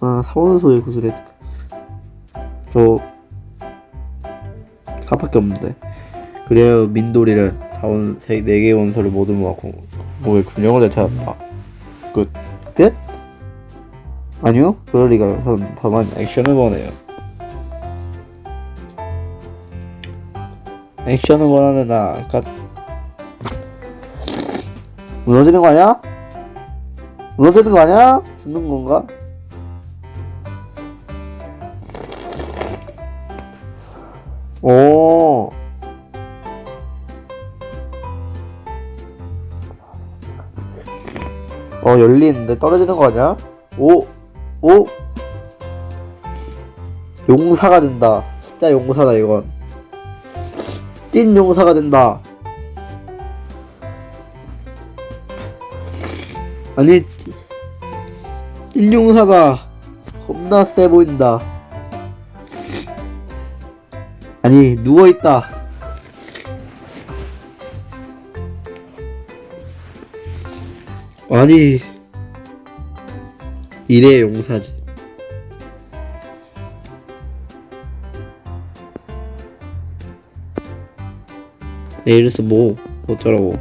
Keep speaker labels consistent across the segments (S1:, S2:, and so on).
S1: 아 사원소의 구슬에 저 사밖에 없는데 그래요 민돌이를 사원 세, 4개의 원소를 모두 모았고 왜 균형을 되찾았다 끝? 끝? 아니요 그럴 리가요 전 다만 액션을 원해요 액션을 원하는 나 아까 무너지는 거 아니야? 무너지는 거 아니야? 죽는 건가? 오. 어, 열리는데 떨어지는 거 아니야? 오, 오. 용사가 된다. 진짜 용사다, 이건. 찐 용사가 된다. 아니, 찐 용사다. 겁나 세 보인다. 아니 누워 있다 아니 이래 용사지 내일에서 뭐 어쩌라고.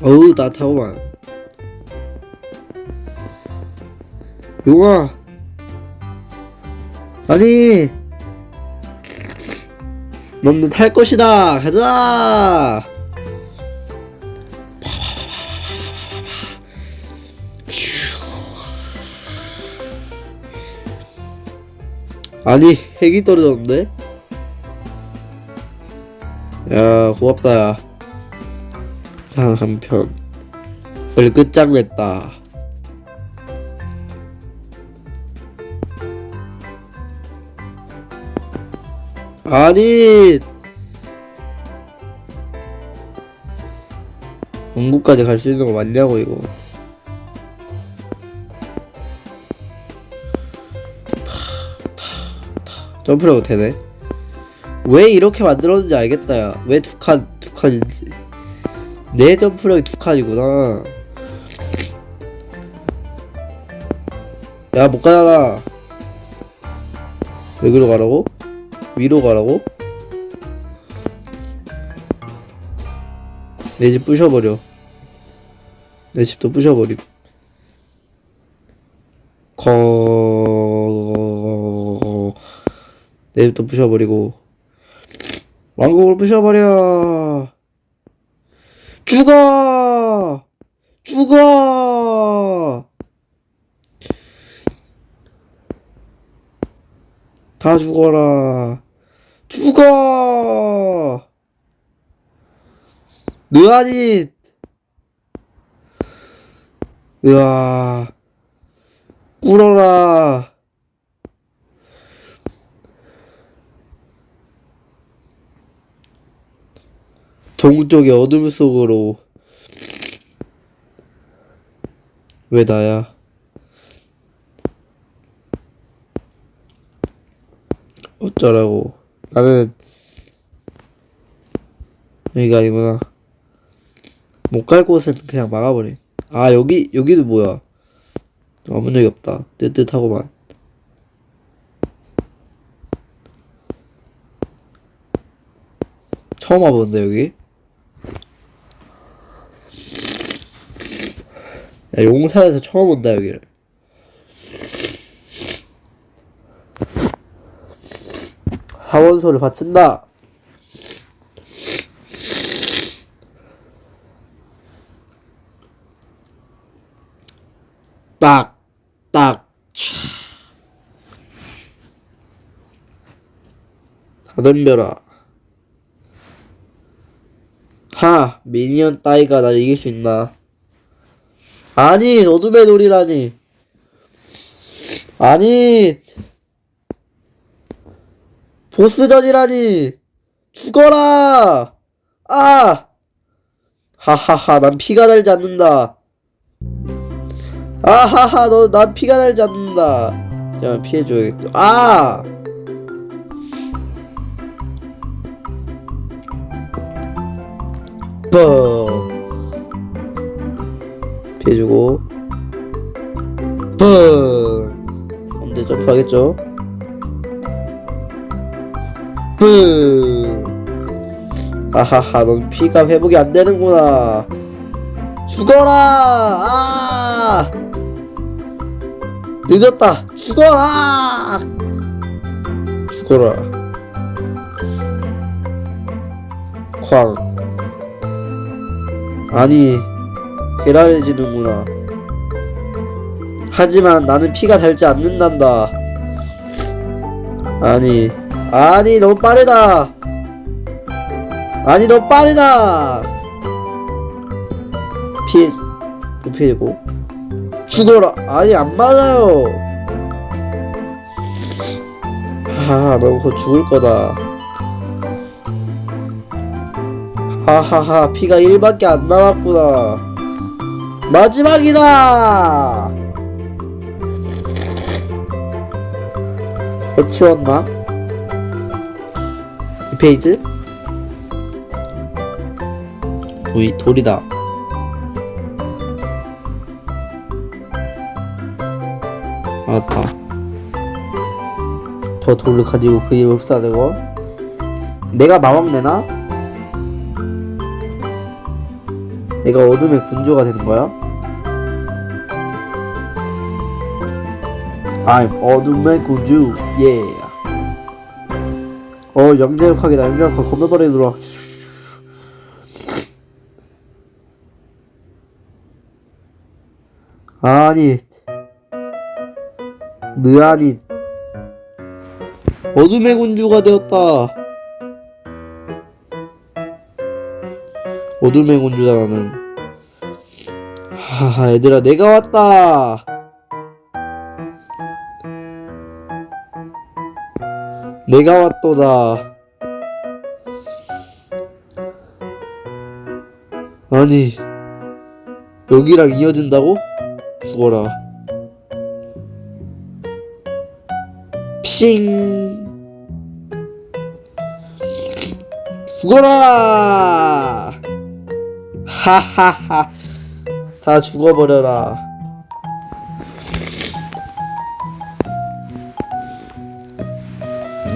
S1: 어우 따뜻하구만. 용아! 아니! 너는 탈 것이다! 가자 아니 핵이 떨어졌는데? 야 고맙다. 야 단 한편. 을 끝장냈다. 아니! 영국까지 갈 수 있는 거 맞냐고 이거 점프라고 되네 왜 이렇게 만들었는지 알겠다 야 왜 두 칸 두 칸인지 내 점프력이 두 칸이구나. 야, 못 가잖아. 여기로 가라고? 위로 가라고? 내 집 부셔버려. 내 집도 부셔버림. 거... 내 집도 부셔버리고. 왕국을 부셔버려. 죽어! 죽어! 다 죽어라. 죽어! 느아닛! 으아. 꿇어라. 동쪽의 어둠 속으로 왜 나야? 어쩌라고? 나는 여기가 아니구나. 못 갈 곳은 그냥 막아버려 아 여기 여기도 뭐야? 아무 적이 없다. 뜨뜻하고만. 처음 와보는데 여기 야, 용사에서 처음 온다 여기를 하원소를 바친다 딱, 딱, 차. 다 덤벼라. 하, 미니언 따위가 날 이길 수 있나? 아니, 어둠의 놀이라니. 아니, 보스전이라니. 죽어라! 아! 하하하 난 피가 달지 않는다 아하하 너 난 피가 달지 않는다 자 피해줘야겠다 아 뻥 피해주고. 뻥 언제 점프하겠죠? 뻥 아하하 넌 피가 회복이 안 되는구나. 죽어라! 아! 늦었다. 죽어라! 죽어라. 쾅. 아니 괴랄해지는구나. 하지만 나는 피가 닳지 않는단다. 아니 아니 너무 빠르다. 아니 너 빠르다. 피해 피해고. 죽어라. 아니 안 맞아요. 하너 그거 죽을 거다. 하하하 피가 1밖에 안 남았구나 마지막이다 해치웠나? 이 페이지? 돌이, 돌이다 알았다 저 돌을 가지고 그 입을 흡사되고 내가 마왕 내나? 내가 어둠의 군주가 되는 거야? I'm 어둠의 군주 예어 영재력하 겁나 빠르게 들어와 아니. 느아니. 어둠의 군주가 되었다. 어둠의 군주다 나는. 하하 얘들아 내가 왔다 내가 왔도다. 아니 여기랑 이어진다고? 죽어라. 핑. 죽어라! 하하하. 다 죽어버려라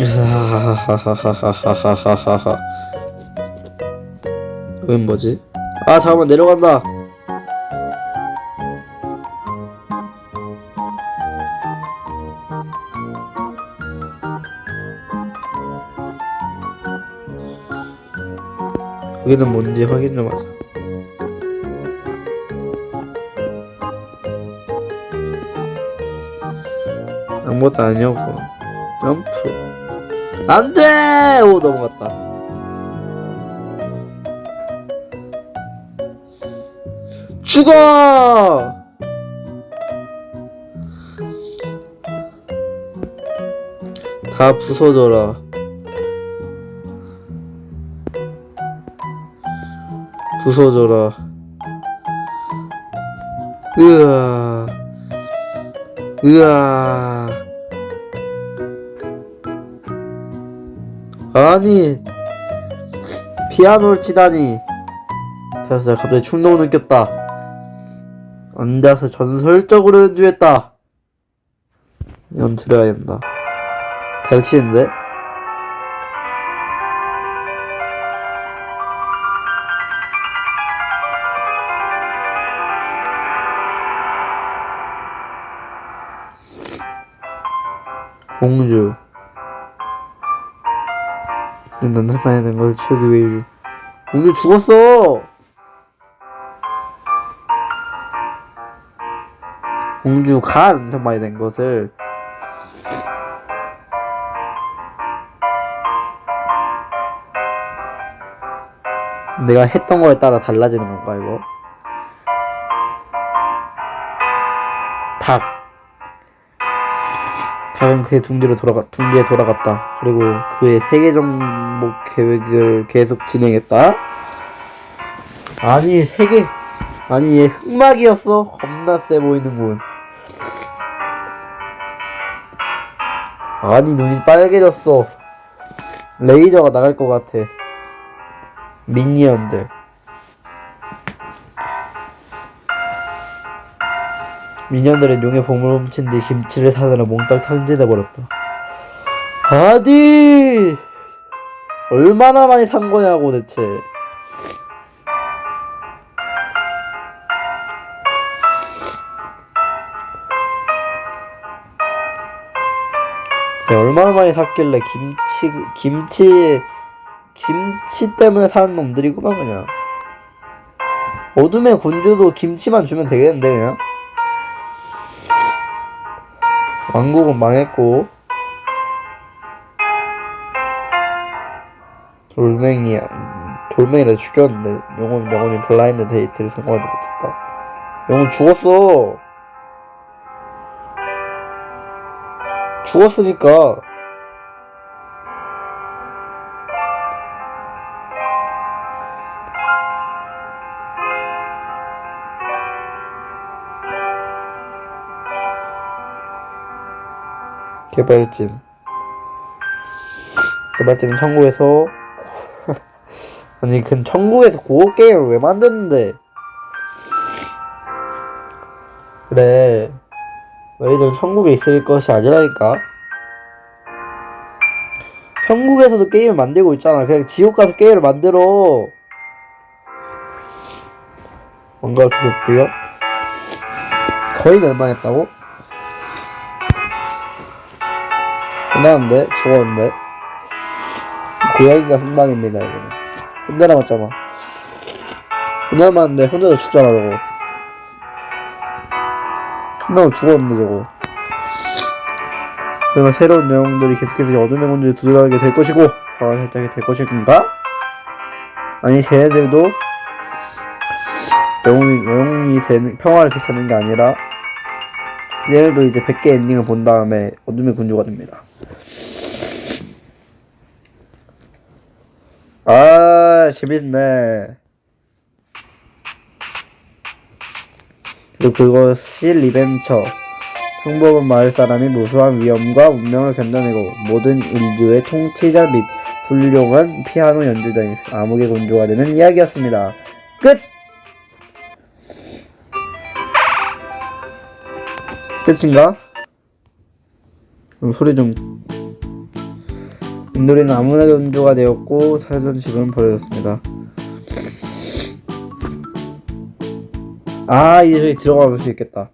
S1: 하하하하하하하하하하 여긴 뭐지? 아 잠깐만 내려간다. 여기는 뭔지 확인 좀 하자. 아무것도 아니었고. 점프 안돼! 오 넘어갔다. 죽어! 다 부서져라. 부서져라. 으아. 으아 아니 피아노를 치다니. 됐어 갑자기 충동을 느꼈다. 앉아서 전설적으로 연주했다. 연출해야 된다. 잘 치는데? 공주 난사파에는 걸 치우기 위해 공주 죽었어. 공주가 난사파에 된 것을. 내가 했던 거에 따라 달라지는 건가 이거? 닭 닭은 그의 둥지로 돌아가 둥지에 돌아갔다. 그리고 그의 세계 정복 계획을 계속 진행했다. 아니 세개 아니 얘 흑막이었어. 겁나 세 보이는군. 아니 눈이 빨개졌어. 레이저가 나갈 것 같아. 미니언들 미니언들은 용의 보물 훔친 뒤 김치를 사느라 몽땅 탕진해버렸다. 아니 얼마나 많이 산 거냐고 대체? 제가 얼마나 많이 샀길래 김치 김치 김치 때문에 사는 놈들이구만 그냥. 어둠의 군주도 김치만 주면 되겠는데 그냥 왕국은 망했고 돌멩이 돌멩이를 죽였는데 영혼 영혼이 블라인드 데이트를 성공하지 못했다. 영혼 죽었어. 죽었으니까 개발진. 개발진은 천국에서 아니 그 천국에서 고어 게임을 왜 만드는데? 그래. 너희들 천국에 있을 것이 아니라니까. 천국에서도 게임을 만들고 있잖아. 그냥 지옥 가서 게임을 만들어. 뭔가 그것도요 거의 멸망했다고? 끝나는데? 죽었는데? 고양이가 흥망입니다 이거는. 혼자 남았잖아. 혼자 남았는데 혼자서 죽잖아 저거. 끝나고 죽었는데 저거. 그러면 새로운 영웅들이 계속해서 어둠의 군주를 두드러지게 될 것이고 살짝이 될 것인가? 아니 쟤네들도 영웅이, 영웅이 되는 평화를 되찾는 게 아니라 얘네들도 이제 100개 엔딩을 본 다음에 어둠의 군주가 됩니다 아 재밌네 그리고 그거 실 리벤처 평범한 마을 사람이 무수한 위험과 운명을 견뎌내고 모든 인류의 통치자 및 훌륭한 피아노 연주자인 암흑의 군주가 되는 이야기였습니다. 끝! 끝인가? 음, 소리 좀 인도리는 아무나 군주가 되었고 살던 집은 버려졌습니다. 아 이제 저기 들어가 볼 수 있겠다.